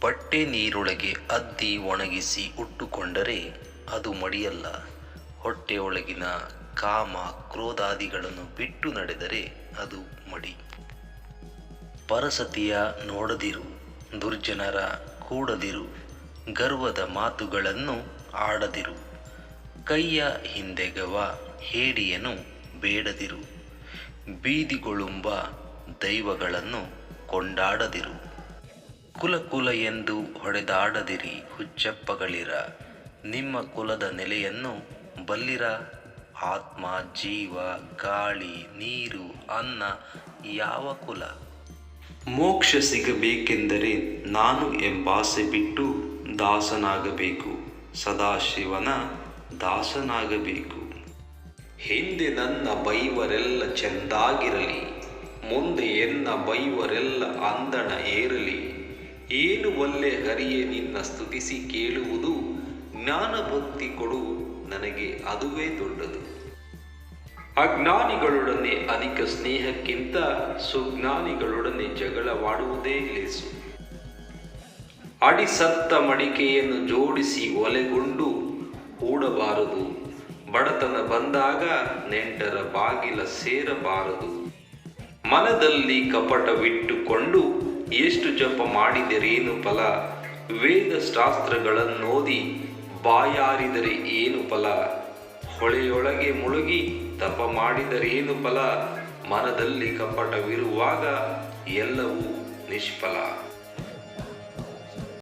ಬಟ್ಟೆ ನೀರೊಳಗೆ ಅದ್ದಿ ಒಣಗಿಸಿ ಉಟ್ಟುಕೊಂಡರೆ ಅದು ಮಡಿಯಲ್ಲ. ಹೊಟ್ಟೆಯೊಳಗಿನ ಕಾಮ ಕ್ರೋಧಾದಿಗಳನ್ನು ಬಿಟ್ಟು ನಡೆದರೆ ಅದು ಮಡಿ. ಪರಸತಿಯ ನೋಡದಿರು, ದುರ್ಜನರ ಕೂಡದಿರು, ಗರ್ವದ ಮಾತುಗಳನ್ನು ಆಡದಿರು. ಕೈಯ ಹಿಂದೆಗವ ಹೇಡಿಯನು ಬೇಡದಿರು. ಬೀದಿಗೊಳುಂಬ ದೈವಗಳನ್ನು ಕೊಂಡಾಡದಿರು. ಕುಲ ಕುಲ ಎಂದು ಹೊಡೆದಾಡದಿರಿ ಹುಚ್ಚಪ್ಪಗಳಿರ. ನಿಮ್ಮ ಕುಲದ ನೆಲೆಯನ್ನು ಬಲ್ಲಿರ. ಆತ್ಮ, ಜೀವ, ಗಾಳಿ, ನೀರು, ಅನ್ನ ಯಾವ ಕುಲ? ಮೋಕ್ಷ ಸಿಗಬೇಕೆಂದರೆ ನಾನು ಎಂಬಾಸೆ ಬಿಟ್ಟು ದಾಸನಾಗಬೇಕು. ಸದಾಶಿವನ ದಾಸನಾಗಬೇಕು. ಹಿಂದೆ ನನ್ನ ಬೈವರೆಲ್ಲ ಚೆಂದಾಗಿರಲಿ, ಮುಂದೆ ಎನ್ನ ಬೈವರೆಲ್ಲ ಅಂದಣ ಏರಲಿ. ಏನು ಒಲ್ಲೆ ಹರಿಯೇ ನಿನ್ನ ಸ್ತುತಿಸಿ ಕೇಳುವುದು? ಜ್ಞಾನ ಭಕ್ತಿ ಕೊಡು ನನಗೆ ಅದುವೇ ದೊಡ್ಡದು. ಅಜ್ಞಾನಿಗಳೊಡನೆ ಅಧಿಕ ಸ್ನೇಹಕ್ಕಿಂತ ಸುಜ್ಞಾನಿಗಳೊಡನೆ ಜಗಳವಾಡುವುದೇ ಲೇಸು. ಅಡಿಸತ್ತ ಮಡಿಕೆಯನ್ನು ಜೋಡಿಸಿ ಒಲೆಗೊಂಡು ಹೂಡಬಾರದು. ಬಡತನ ಬಂದಾಗ ನೆಂಟರ ಬಾಗಿಲ ಸೇರಬಾರದು. ಮನದಲ್ಲಿ ಕಪಟವಿಟ್ಟುಕೊಂಡು ಎಷ್ಟು ಜಪ ಮಾಡಿದರೇನು ಫಲ? ವೇದ ಶಾಸ್ತ್ರಗಳನ್ನೋದಿ ಬಾಯಾರಿದರೆ ಏನು ಫಲ? ಹೊಳೆಯೊಳಗೆ ಮುಳುಗಿ ತಪ ಮಾಡಿದರೇನು ಫಲ? ಮನದಲ್ಲಿ ಕಪಟವಿರುವಾಗ ಎಲ್ಲವೂ ನಿಷ್ಫಲ.